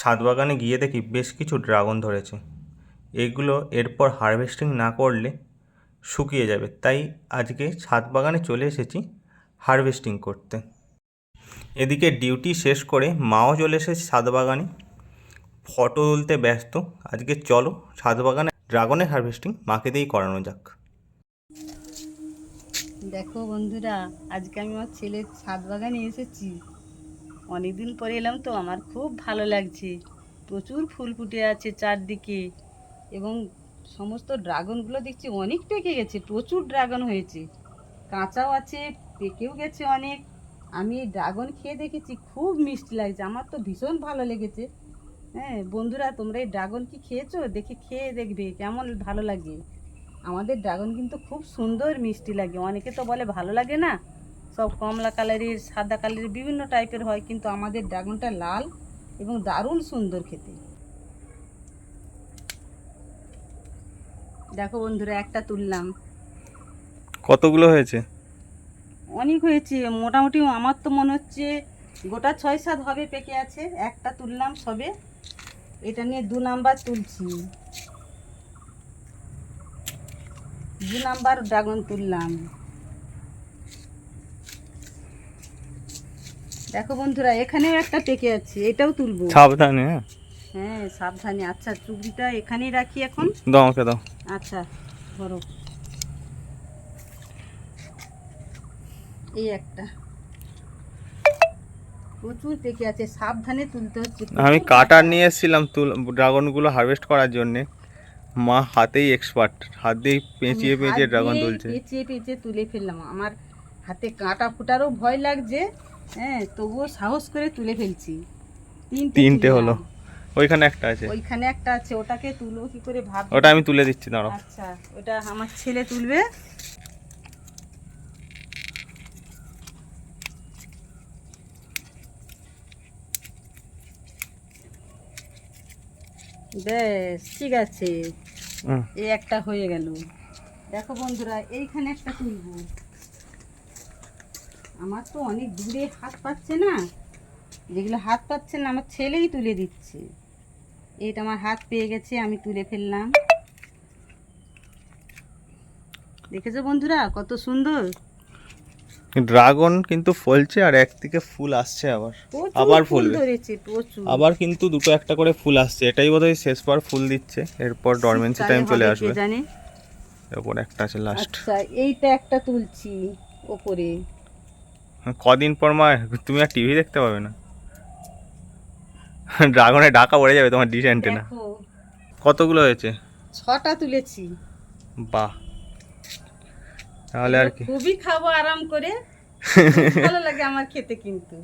ছাদ বাগানে গিয়ে দেখি বেশ কিছু ড্রাগন ধরেছে। এগুলো এরপর হারভেস্টিং না করলে শুকিয়ে যাবে। তাই আজকে ছাদ বাগানে চলে এসেছি হারভেস্টিং করতে। এদিকে ডিউটি শেষ করে মাও চলে এসেছে ছাদ বাগানে ফটো তুলতে ব্যস্ত। আজকে চলো ছাদ বাগানে ড্রাগনের হারভেস্টিং মাকে দিয়েই করানো যাক। দেখো বন্ধুরা, আজকে আমি আমার ছেলের ছাদ বাগানে এসেছি। অনেকদিন পরে এলাম তো আমার খুব ভালো লাগছে। প্রচুর ফুল ফুটে আছে চারদিকে এবং সমস্ত ড্রাগনগুলো দেখছি অনেক পেকে গেছে, প্রচুর ড্রাগন হয়েছে। কাঁচাও আছে, পেকেও গেছে অনেক। আমি ড্রাগন খেয়ে দেখেছি, খুব মিষ্টি লাগছে, আমার তো ভীষণ ভালো লেগেছে। হ্যাঁ বন্ধুরা, তোমরা এই ড্রাগন কি খেয়েছো? দেখে খেয়ে দেখবে, কেমন ভালো লাগে। আমাদের ড্রাগন কিন্তু খুব সুন্দর মিষ্টি লাগে, অনেকে তো বলে ভালো লাগে না। সব কমলা কালারের সাদা কালারের বিভিন্ন টাইপের হয় কিন্তু আমাদের ড্রাগনটা লাল এবং দারুণ সুন্দর খেতে। দেখো বন্ধুরা একটা তুললাম। কতগুলো হয়েছে? অনেক হয়েছে। মোটামুটি আমার তো মনে হচ্ছে গোটা ছয় সাত হবে পেকে আছে। একটা তুললাম সবে। এটা নিয়ে দু নাম্বার তুলছি। দু নাম্বার ড্রাগন তুললাম। দেখো বন্ধুরা এখানেও একটা পেকে আছে এটাও তুলবো। সাবধানে হ্যাঁ। হ্যাঁ সাবধানে। আচ্ছা চুগড়িটা এখানেই রাখি এখন? দাও আমাকে দাও। আচ্ছা ধরো। এই একটা। প্রচুর পেকে আছে সাবধানে তুলতে হচ্ছে। আমি কাটার নিয়ে এসেছিলাম তুল ড্রাগনগুলো হারভেস্ট করার জন্যে। মা হাতেই এক্সপার্ট হাত দিয়ে পেঁচিয়ে পেঁচিয়ে ড্রাগন তুলছে। পেঁচিয়ে পেঁচিয়ে তুলে ফেললাম। আমার হাতে কাঁটা ফুটারও ভয় লাগছে হ্যাঁ তবুও সাহস করে তুলে ফেলছি। তিনটে তিনটে হলো। ওইখানে একটা আছে। ওইখানে একটা আছে ওটাকে তুলবো কি করে ভাব ওটা আমি তুলে দিচ্ছি দাঁড়াও। আচ্ছা ওটা আমার ছেলে তুলবে। বেশ ঠিক আছে। এই একটা হয়ে গেল। দেখো বন্ধুরা এইখানে একটা তুলবো। আমার তো অনেক দূরে হাত পাচ্ছে না। যেগুলো হাত পাচ্ছে না আমার ছেলেই তুলে দিচ্ছে। এটা আমার হাত পেয়ে গেছে আমি তুলে ফেললাম। দেখেছ বন্ধুরা কত সুন্দর? ড্রাগন কিন্তু ফলছে আর একদিকে ফুল আসছে আবার। আবার ফুল ধরেছে প্রচুর। আবার কিন্তু দুটো একটা করে ফুল আসছে। এটাই বোধহয় শেষবার ফুল দিচ্ছে। এরপর ডরমেন্সি টাইম চলে আসবে। জানে? এরপর একটা আছে লাস্ট আচ্ছা এইটা একটা তুলছি ওপরে। কদিন পর মা তুমি আর টিভি দেখতে পাবে না। ড্রাগনে ডাকা পড়ে যাবে তোমার ডিশ অ্যান্টেনা কতগুলো হয়েছে? ছটা তুলেছি। বাহ। তাহলে আর কি। খুবই খাব আরাম করে। ভালো লাগে আমার খেতে কিন্তু।